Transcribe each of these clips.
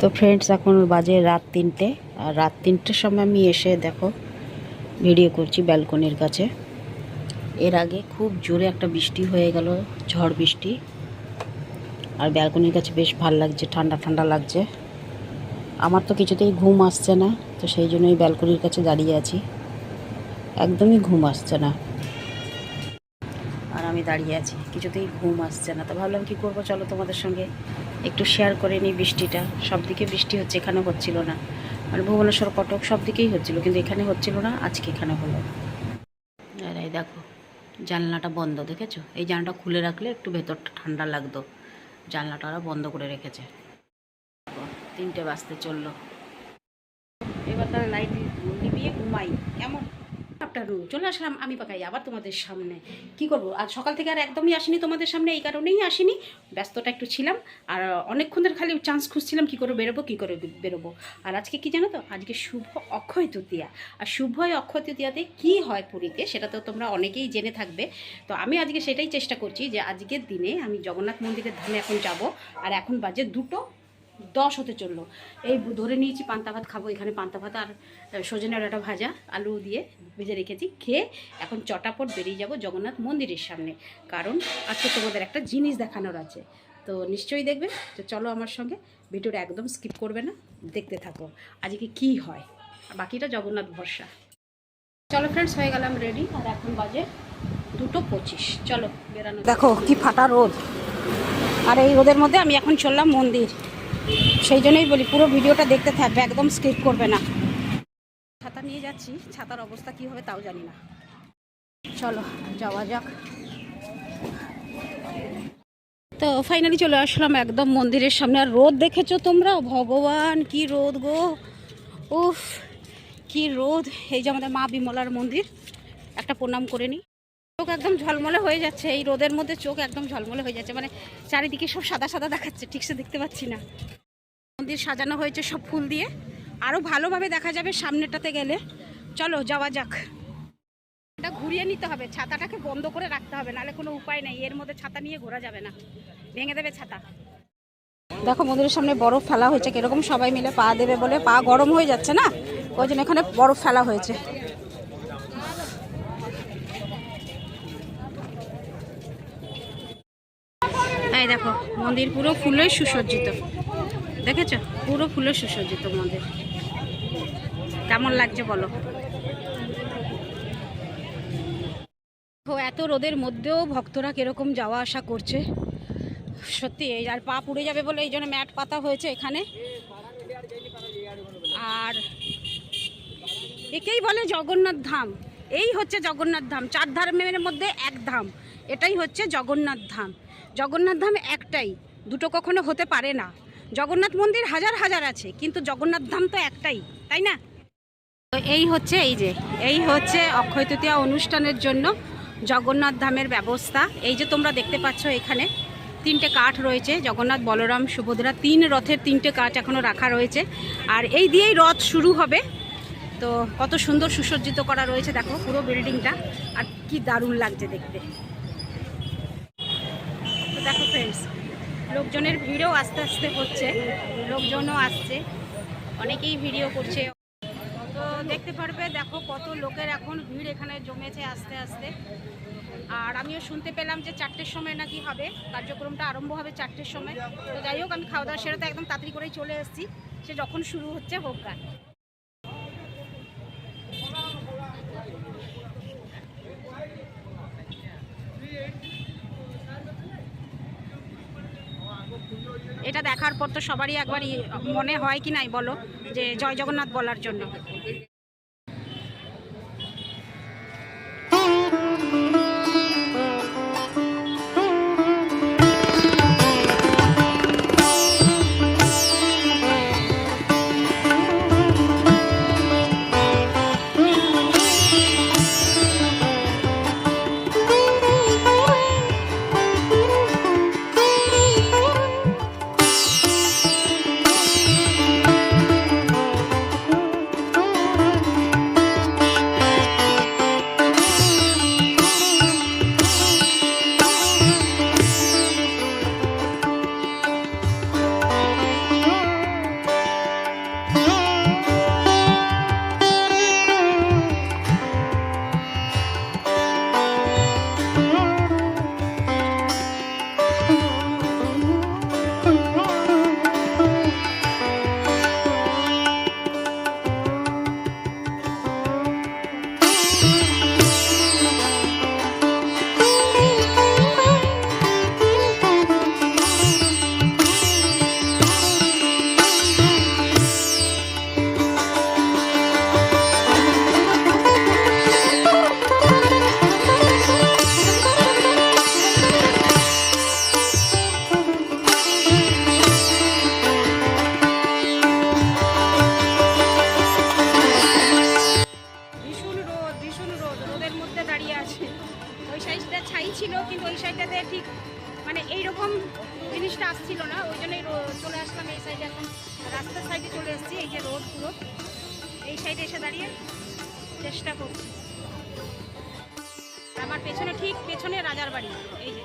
তো ফ্রেন্ডস এখন বাজে রাত তিনটে। আর রাত তিনটের সময় আমি এসে দেখো ভিডিও করছি ব্যালকনির কাছে। এর আগে খুব জোরে একটা বৃষ্টি হয়ে গেল, ঝড় বৃষ্টি। আর ব্যালকনির কাছে বেশ ভালো লাগছে, ঠান্ডা ঠান্ডা লাগছে। আমার তো কিছুতেই ঘুম আসছে না, তো সেই জন্যই ব্যালকনির কাছে দাঁড়িয়ে আছি। একদমই ঘুম আসছে না। আমি দাঁড়িয়ে আছি। কিছুতেই ঘুম আসছে না। তো ভাবলাম কি করব? চলো তোমাদের সঙ্গে একটু শেয়ার করে নিই বৃষ্টিটা। সব দিকে বৃষ্টি হচ্ছে এখানে হচ্ছিল না। মানে ভুবনেশ্বর, কটক সব দিকেই হচ্ছিল, কিন্তু এখানে হচ্ছিল না, আজকে এখানে হলো। আর এই দেখো, জানলাটা বন্ধ, দেখেছ? এই জানলাটা খুলে রাখলে একটু ভেতরটা ঠান্ডা লাগতো। জানলাটা ওরা বন্ধ করে রেখেছে। তিনটে বাজতে চলল। এবার তাহলে লাইট নিবিয়ে ঘুমাই। কেমন? আফটারনুন চলে আসলাম আমি পাকাই আবার তোমাদের সামনে। কি করব? আজ সকাল থেকে আর একদমই আসিনি তোমাদের সামনে, এই কারণেই আসিনি। ব্যস্ততা একটু ছিলাম, আর অনেকক্ষণের খালি চান্স খুঁজছিলাম কি করে বেরোবো, কি করে বেরোবো। আর আজকে কি জানো তো? আজকে শুভ অক্ষয় তৃতীয়া। আর শুভ অক্ষয় তৃতীয়াতে কি হয় পুরীতে, সেটা তো তোমরা অনেকেই জেনে থাকবে। তো আমি আজকে সেটাই চেষ্টা করছি যে আজকের দিনে আমি জগন্নাথ মন্দিরের ধামে এখন যাব, আর এখন বাজে দুটো দশ হতে চলল। এই ধরে নিয়েছি পান্তা ভাত খাব, এখানে পান্তা ভাত আর সজনের একটা ভাজা, আলু দিয়ে ভেজে রেখেছি। খেয়ে এখন চটাপট বেরিয়ে যাব জগন্নাথ মন্দিরের সামনে। কারণ আজকে তোমাদের একটা জিনিস দেখানোর আছে। তো নিশ্চয়ই দেখবে। তো চলো আমার সঙ্গে, ভিডিওটা একদম স্কিপ করবে না, দেখতে থাকো। আজকে কি হয়? বাকিটা জগন্নাথ ভরসা। চলো ফ্রেন্ডস হয়ে গেলাম রেডি আর এখন বাজে দুটো পঁচিশ। চলো বেরানো দেখো কি ফাটা রোদ। আর এই রোদের মধ্যে আমি এখন চললাম মন্দির। সেই জন্যই বলি, পুরো ভিডিওটা দেখতে থাকবে, একদম স্কিপ করবে না। ছাতা নিয়ে যাচ্ছি, ছাতার অবস্থা কি হবে তাও জানি না। চলো, যাওয়া যাক। তো ফাইনালি চলে আসলাম একদম মন্দিরের সামনে। আর রোদ দেখেছ তোমরা? ভগবান, কি রোদ গো। উফ, কি রোদ। এই যে আমাদের মা বিমলার মন্দির। একটা প্রণাম করে নিই। চোখ একদম ঝলমলে হয়ে যাচ্ছে। এই রোদের মধ্যে চোখ একদম ঝলমলে হয়ে যাচ্ছে। মানে চারিদিকে সব সাদা সাদা দেখাচ্ছে। ঠিকসে দেখতে পাচ্ছি না। মন্দির সাজানো হয়েছে সব ফুল দিয়ে। আরও ভালোভাবে দেখা যাবে সামনেটাতে গেলে। চলো, যাওয়া যাক। এটা ঘুরিয়ে নিতে হবে। ছাতাটাকে বন্ধ করে রাখতে হবে, নাহলে কোনো উপায় নেই। এর মধ্যে ছাতা নিয়ে ঘোরা যাবে না। ভেঙে দেবে ছাতা। দেখো, মন্দিরের সামনে বরফ ফেলা হয়েছে। কীরকম সবাই মিলে পা দেবে বলে। পা গরম হয়ে যাচ্ছে না? ওই জন্য এখানে বরফ ফেলা হয়েছে। এই দেখো, মন্দির পুরো ফুলে সুসজ্জিত। দেখেছ? পুরো ফুলে সুসজ্জিত মন্দির। কেমন লাগছে বলো? এত রোদের মধ্যেও ভক্তরা কীরকম যাওয়া আসা করছে। সত্যি আর পা পুড়ে যাবে বলে এই জন্য ম্যাট পাতা হয়েছে এখানে। আর একেই বলে জগন্নাথ ধাম। এই হচ্ছে জগন্নাথ ধাম। চার ধামের মধ্যে এক ধাম। এটাই হচ্ছে জগন্নাথ ধাম। জগন্নাথ ধাম একটাই। দুটো কখনো হতে পারে না। জগন্নাথ মন্দির হাজার হাজার আছে, কিন্তু জগন্নাথ ধাম তো একটাই, তাই না? তো এই হচ্ছে, এই যে, এই হচ্ছে অক্ষয় তৃতীয়া অনুষ্ঠানের জন্য জগন্নাথ ধামের ব্যবস্থা। এই যে তোমরা দেখতে পাচ্ছ এখানে, তিনটে কাঠ রয়েছে, জগন্নাথ, বলরাম, সুভদ্রা, তিন রথের তিনটে কাঠ এখনও রাখা রয়েছে। আর এই দিয়েই রথ শুরু হবে। তো কত সুন্দর সুসজ্জিত করা রয়েছে, দেখো, পুরো বিল্ডিংটা। আর কি দারুণ লাগছে দেখতে। তো দেখো ফ্রেন্ডস লোকজনের ভিড়ও আস্তে আস্তে হচ্ছে, লোকজনও আসছে, অনেকেই ভিডিও করছে। তো দেখতে পারবে, দেখো কত লোকের এখন ভিড় এখানে জমেছে আস্তে আস্তে। আর আমিও শুনতে পেলাম যে চারটের সময় নাকি হবে, কার্যক্রমটা আরম্ভ হবে চারটের সময়। তো যাই হোক, আমি খাওয়া দাওয়া সেরে তো একদম তাড়াতাড়ি করেই চলে এসেছি। সে যখন শুরু হচ্ছে, হোক গান। এটা দেখার পর তো সবারই একবারই মনে হয় কি নাই বলো, যে জয় জগন্নাথ বলার জন্য। সাইডে এসে দাঁড়িয়ে চেষ্টা করছি আমার পেছনে ঠিক পেছনে রাজার বাড়ি, এই যে।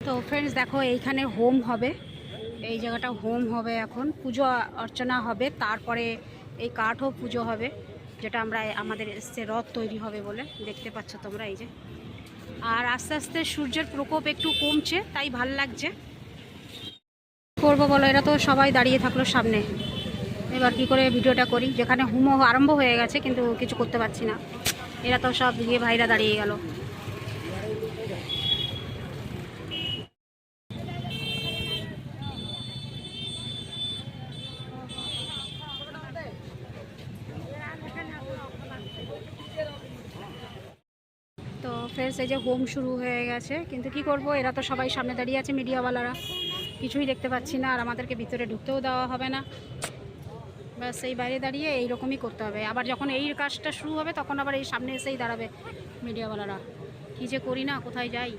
তো ফ্রেন্ডস দেখো, এইখানে হোম হবে। এই জায়গাটা হোম হবে এখন। পুজো অর্চনা হবে, তারপরে এই কাঠও পুজো হবে, যেটা আমরা আমাদের এসছে রথ তৈরি হবে বলে দেখতে পাচ্ছ তোমরা এই যে। আর আস্তে আস্তে সূর্যের প্রকোপ একটু কমছে, তাই ভালো লাগছে। করব বলো, এরা তো সবাই দাঁড়িয়ে থাকল সামনে। এবার কি করে ভিডিওটা করি? যেখানে হুম আরম্ভ হয়ে গেছে, কিন্তু কিছু করতে পারছি না। এরা তো সব গিয়ে ভাইরা দাঁড়িয়ে গেল। এই যে হোম শুরু হয়ে গেছে। কিন্তু কি করব? এরা তো সবাই সামনে দাঁড়িয়ে আছে মিডিয়াওয়ালারা। কিছুই দেখতে পাচ্ছি না, আর আমাদেরকে ভিতরে ঢুকতেও দেওয়া হবে না। ব্যাস, এই বাইরে দাঁড়িয়ে এইরকমই করতে হবে। আবার যখন এই কাজটা শুরু হবে, তখন আবার এই সামনে এসেই দাঁড়াবে মিডিয়াওয়ালারা। কী যে করি না, কোথায় যাই?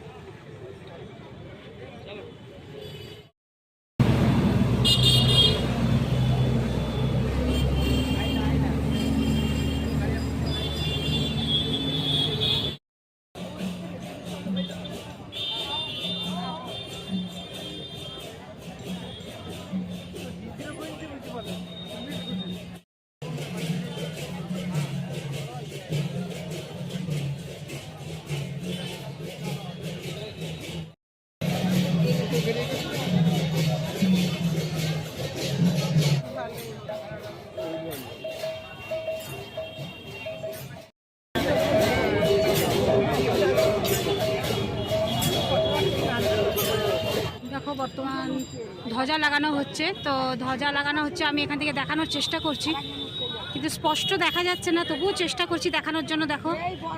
লাগানো হচ্ছে, তো ধ্বজা লাগানো হচ্ছে, আমি এখান থেকে দেখানোর চেষ্টা করছি। কিন্তু স্পষ্ট দেখা যাচ্ছে না, তবুও চেষ্টা করছি দেখানোর জন্য, দেখো,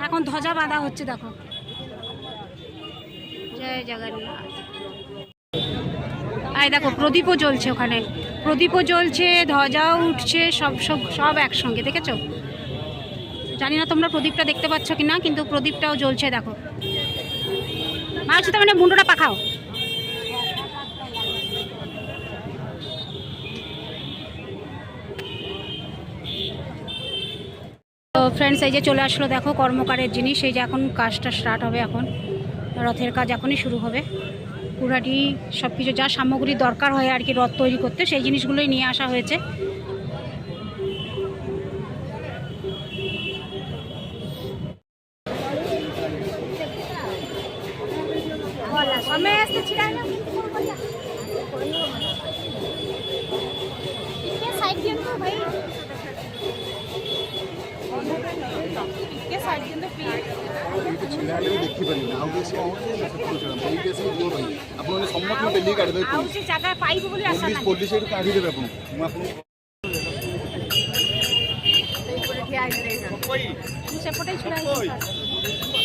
এখন ধ্বজা বাঁধা হচ্ছে, দেখো। জয় জগন্নাথ। আই দেখো, প্রদীপও জ্বলছে ওখানে। প্রদীপও জ্বলছে, ধ্বজাও উঠছে, সব সব সব একসঙ্গে, দেখেছ? জানি না তোমরা প্রদীপটা দেখতে পাচ্ছ কি না কিন্তু প্রদীপটাও জ্বলছে, দেখো। মাছ তো মানে মুন্ডটা পাখাও ফ্রেন্ডস এই যে চলে আসলো, দেখো কর্মকারের জিনিস, এই যে এখন কাজটা স্টার্ট হবে এখন। রথের কাজ এখনই শুরু হবে। পুরাটি সব কিছু যা সামগ্রী দরকার হয় আর কি রথ তৈরি করতে, সেই জিনিসগুলোই নিয়ে আসা হয়েছে। ଛିଡ଼ା ବୋଲି ଆଶା ପୋଲିସ ନାହିଁ ପୋଲିସ ଏଠୁ କାଢ଼ିଦେବେ ଆପଣଙ୍କୁ ମୁଁ ଆପଣଙ୍କୁ ମୁଁ ସେପଟେ ଛିଡ଼ା ହେଇଛି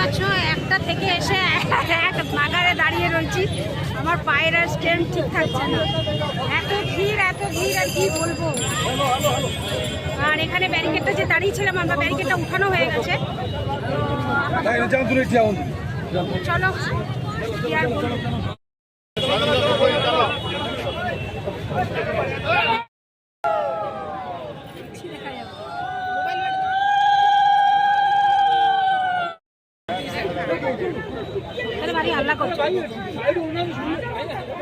পাচ্ছ? একটা থেকে এসে এক বাগারে দাঁড়িয়ে রয়েছি। আমার পায়ের আর স্ট্যান্ড ঠিক থাকছে না। এত ভিড় এত ভিড় আর কি বলব? আর এখানে ব্যারিকেডটা যে দাঁড়িয়েছিলাম আমরা ব্যারিকেডটা উঠানো হয়ে গেছে। চলো। কি আর বলব?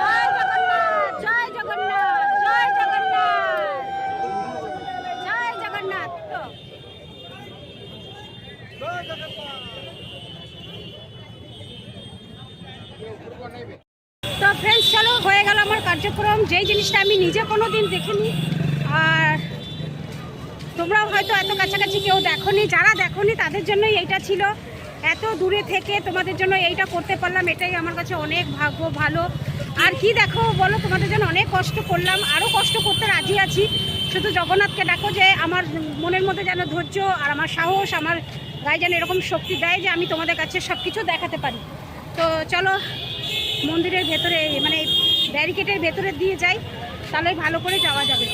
জয় জগন্নাথ জয় জগন্নাথ জয় জগন্নাথ জয় জগন্নাথ তো তো ফ্রেন্ডস চলো হয়ে গেল আমার কার্যক্রম। যেই জিনিসটা আমি নিজে কোনো দিন দেখিনি, আর তোমরাও হয়তো এত কাছাকাছি কেউ দেখোনি, যারা দেখোনি তাদের জন্যই এইটা ছিল। এত দূরে থেকে তোমাদের জন্য এইটা করতে পারলাম, এটাই আমার কাছে অনেক ভাগ্য, ভালো। আর কি দেখো বলো, তোমাদের জন্য অনেক কষ্ট করলাম আরও কষ্ট করতে রাজি আছি। শুধু জগন্নাথকে দেখো যে আমার মনের মধ্যে যেন ধৈর্য আর আমার সাহস, আমার গায়ে যেন এরকম শক্তি দেয় যে আমি তোমাদের কাছে সব কিছু দেখাতে পারি। তো চলো মন্দিরের ভেতরে মানে ব্যারিকেডের ভেতরে দিয়ে যাই, তাহলে ভালো করে যাওয়া যাবে।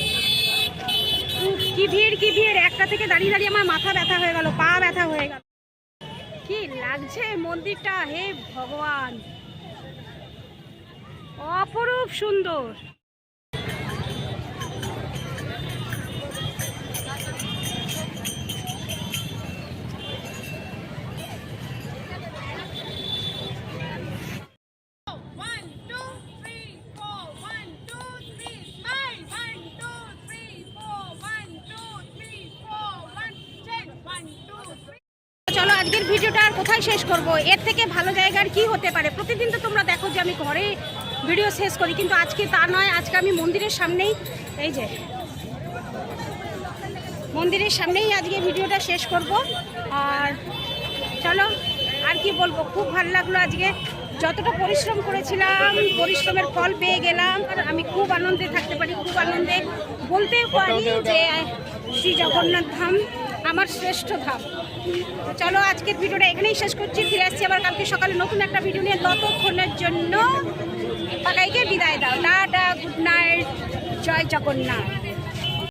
কি ভিড় কি ভিড়! একটা থেকে দাঁড়িয়ে দাঁড়িয়ে আমার মাথা ব্যথা হয়ে গেল, পা ব্যথা হয়ে গেল। কি লাগছে মন্দিরটা? হে ভগবান! অপরূপ সুন্দর! ভিডিওটা আর কোথায় শেষ করব? এর থেকে ভালো জায়গার কি হতে পারে? প্রতিদিন তো তোমরা দেখো যে আমি ঘরে ভিডিও শেষ করি, কিন্তু আজকে তা নয়। আজকে আমি মন্দিরের সামনেই, এই যে, মন্দিরের সামনেই আজকে ভিডিওটা শেষ করব। আর চলো, আর কি বলব? খুব ভালো লাগল আজকে। যতটা পরিশ্রম করেছিলাম, পরিশ্রমের ফল পেয়ে গেলাম। আর আমি খুব আনন্দে থাকতে পারি, খুব আনন্দে বলতে পারি যে শ্রী জগন্নাথ ধাম আমার শ্রেষ্ঠ ধাম। চলো আজকের ভিডিওটা এখানেই শেষ করছি। ফিরে আসছি আবার কালকে সকালে নতুন একটা ভিডিও নিয়ে। ততক্ষণের জন্য পাকাইকে বিদায় দাও। টাটা গুড নাইট জয় জগন্নাথ।